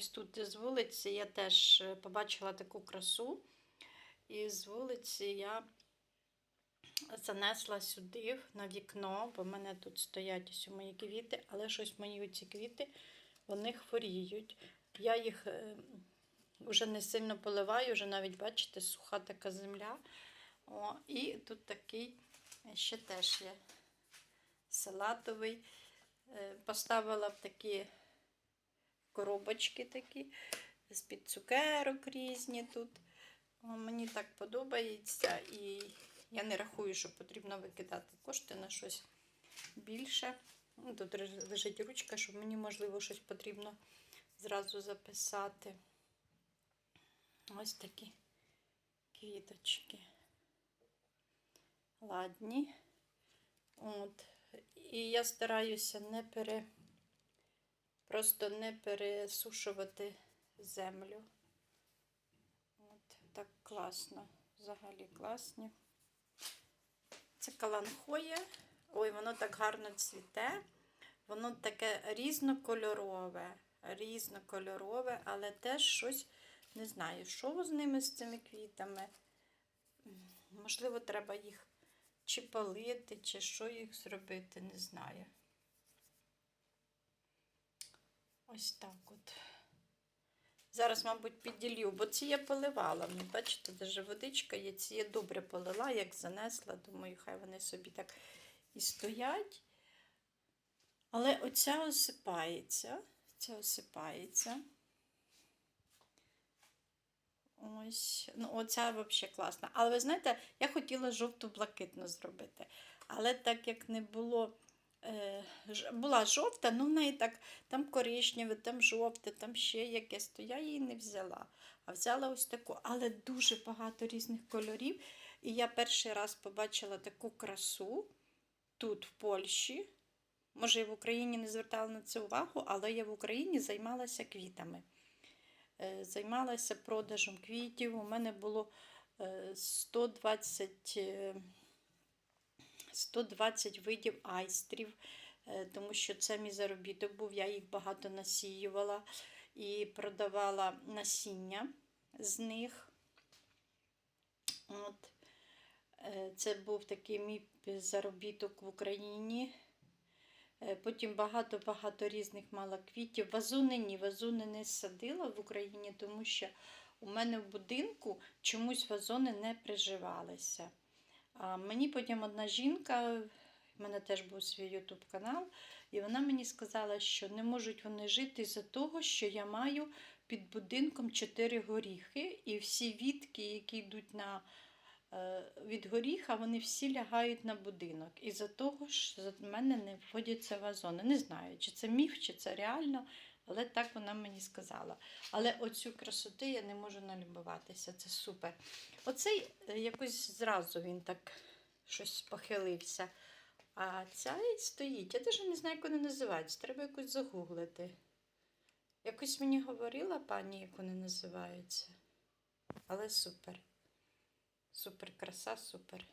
ось тут з вулиці я теж е, побачила таку красу. І з вулиці я занесла сюди на вікно, бо в мене тут стоять ось мої квіти, але щось мої ці квіти вони хворіють. Я їх е, вже не сильно поливаю, вже навіть, бачите, суха така земля. О, і тут такий ще теж є салатовий. Е, Поставила в такі коробочки такі, з-під цукерок різні тут. Мені так подобається, і я не рахую, що потрібно викидати кошти на щось більше. Ну, Тут лежить ручка, щоб мені, можливо, щось потрібно зразу записати. Ось такі квіточки. Ладні. От. І я стараюся не пере... просто не пересушувати землю. От так класно. Взагалі класні. Це каланхоє. Ой, воно так гарно цвіте. Воно таке різнокольорове, різнокольорове, але теж щось не знаю, що з ними з цими квітами. Можливо, треба їх чи палити, чи що їх зробити, не знаю. Ось так от. Зараз, мабуть, підділю, бо ці я поливала. Бачите, даже водичка є, ці я добре полила, як занесла. Думаю, хай вони собі так і стоять. Але оця осипається. Ця осипається. Ось, ну оця взагалі класна. Але ви знаєте, я хотіла жовто-блакитну зробити. Але так як не було, була жовта, ну в неї так там коричневе, там жовте, там ще якесь, то я її не взяла. А взяла ось таку, але дуже багато різних кольорів. І я перший раз побачила таку красу тут, в Польщі. Може, я в Україні не звертала на це увагу, але я в Україні займалася квітами. Е, Займалася продажем квітів. У мене було е, 120, е, 120 видів айстрів, е, тому що це мій заробіток був. Я їх багато насіювала і продавала насіння з них. От. Е, Це був такий мій заробіток в Україні. Е, Потім багато-багато різних мала квітів. Вазони ні, вазони не садила в Україні, тому що у мене в будинку чомусь вазони не приживалися. А мені потім одна жінка, в мене теж був свій ютуб канал, і вона мені сказала, що не можуть вони жити за того, що я маю під будинком чотири горіхи, і всі вітки, які йдуть на е, від горіха, вони всі лягають на будинок. І за того ж за мене не вводяться вазони. Не знаю, чи це міф, чи це реально, але так вона мені сказала. Але оцю красоту я не можу налюбуватися. Це супер. Оцей е, якось зразу він так щось похилився. А ця стоїть. Я навіть не знаю, як вони називаються. Треба якось загуглити. Якось мені говорила пані, як вони називаються. Але супер. Супер краса, супер.